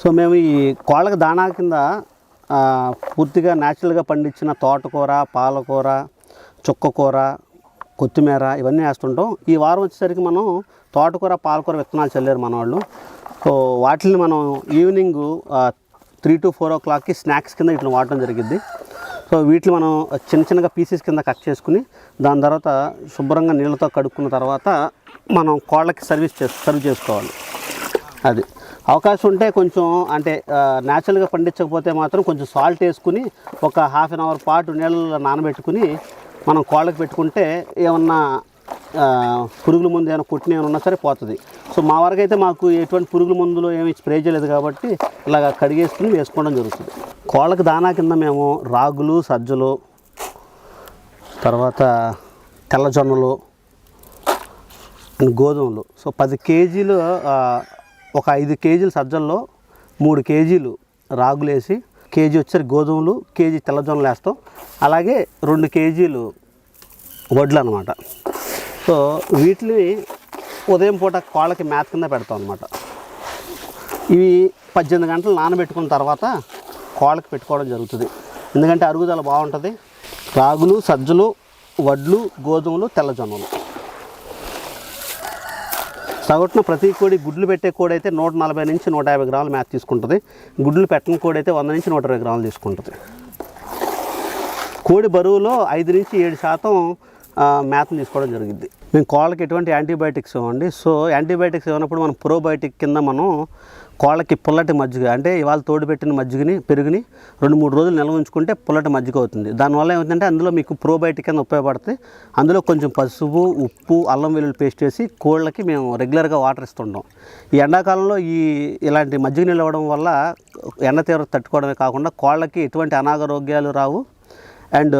So మేము ఈ కోళ్ళకి దాణా కింద పూర్తిగా న్యాచురల్గా పండించిన తోటకూర పాలకూర చుక్కకూర కొత్తిమీర ఇవన్నీ వేస్తుంటాం. ఈ వారం వచ్చేసరికి మనం తోటకూర పాలకూర విత్తనాలు చల్లారు మన వాళ్ళు సో వాటిని మనం ఈవినింగ్ త్రీ టు ఫోర్ ఓ క్లాక్కి స్నాక్స్ కింద వీటిని వాడటం జరిగింది సో వీటిని మనం చిన్న చిన్నగా పీసెస్ కింద కట్ చేసుకుని దాని తర్వాత శుభ్రంగా నీళ్ళతో కడుక్కున్న తర్వాత మనం కోళ్ళకి సర్వీస్ చేసు సర్వ్ చేసుకోవాలి. అది. అవకాశం ఉంటే కొంచెం అంటే న్యాచురల్గా పండించకపోతే మాత్రం కొంచెం సాల్ట్ వేసుకుని ఒక హాఫ్ అన్ అవర్ పాటు నీళ్ళలో నానబెట్టుకుని మనం కోళ్ళకి పెట్టుకుంటే ఏమన్నా పురుగుల మందు ఏమైనా కొట్టిన ఏమైనా ఉన్నా సరే పోతుంది. సో మా వరకు అయితే మాకు ఎటువంటి పురుగుల మందులు ఏమి స్ప్రే చేయలేదు కాబట్టి ఇలాగ కడిగేసుకుని వేసుకోవడం జరుగుతుంది. కోళ్ళకి దానా కింద మేము రాగులు సజ్జలు తర్వాత తెల్లజొన్నలు అండ్ గోధుమలు. సో పది కేజీలు ఒక ఐదు కేజీలు సజ్జల్లో మూడు కేజీలు రాగులేసి కేజీ వచ్చేసరికి గోధుమలు కేజీ తెల్లజొన్నలు వేస్తాం. అలాగే రెండు కేజీలు వడ్లు అనమాట సో వీటిని ఉదయం పూట కోళ్ళకి మేత కింద పెడతాం అనమాట ఇవి పద్దెనిమిది గంటలు నానబెట్టుకున్న తర్వాత కోళ్ళకి పెట్టుకోవడం జరుగుతుంది. ఎందుకంటే అరుగుదల బాగుంటుంది. రాగులు సజ్జలు వడ్లు గోధుమలు తెల్లజొన్నలు. సగటున ప్రతి కోడి గుడ్లు పెట్టే కోడి అయితే నూట నలభై నుంచి నూట యాభై గ్రాములు మేత తీసుకుంటుంది. గుడ్లు పెట్టని కోడి అయితే వంద నుంచి నూట ఇరవై గ్రాములు తీసుకుంటుంది. కోడి బరువులో ఐదు నుంచి ఏడు శాతం మేతను తీసుకోవడం జరిగింది. మేము కోళ్ళకి ఎటువంటి యాంటీబయాటిక్స్ ఇవ్వండి. సో యాంటీబయాటిక్స్ ఇవ్వనప్పుడు మనం ప్రోబయోటిక్ కింద మనం కోళ్ళకి పుల్లటి మజ్జిగ అంటే ఇవాళ తోడు పెట్టిన మజ్జిగని పెరుగుని రెండు మూడు రోజులు నిల్వ ఉంచుకుంటే పుల్లటి మజ్జిగ అవుతుంది. దానివల్ల ఏమవుతుందంటే అందులో మీకు ప్రోబయాటిక్ కింద ఉపయోగపడుతుంది. అందులో కొంచెం పసుపు ఉప్పు అల్లం వెల్లుల్లి పేస్ట్ వేసి కోళ్ళకి మేము రెగ్యులర్గా వాటర్ ఇస్తుంటాం. ఈ ఎండాకాలంలో ఈ ఇలాంటి మజ్జిగ నిలవడం వల్ల ఎండ తీవ్రత తట్టుకోవడమే కాకుండా కోళ్ళకి ఎటువంటి అనారోగ్యాలు రావు. అండ్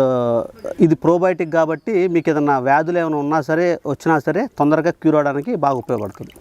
ఇది ప్రోబయోటిక్ కాబట్టి మీకు ఏదైనా వ్యాధులు ఏమైనా ఉన్నా సరే వచ్చినా సరే తొందరగా క్యూర్ అవడానికి బాగా ఉపయోగపడుతుంది.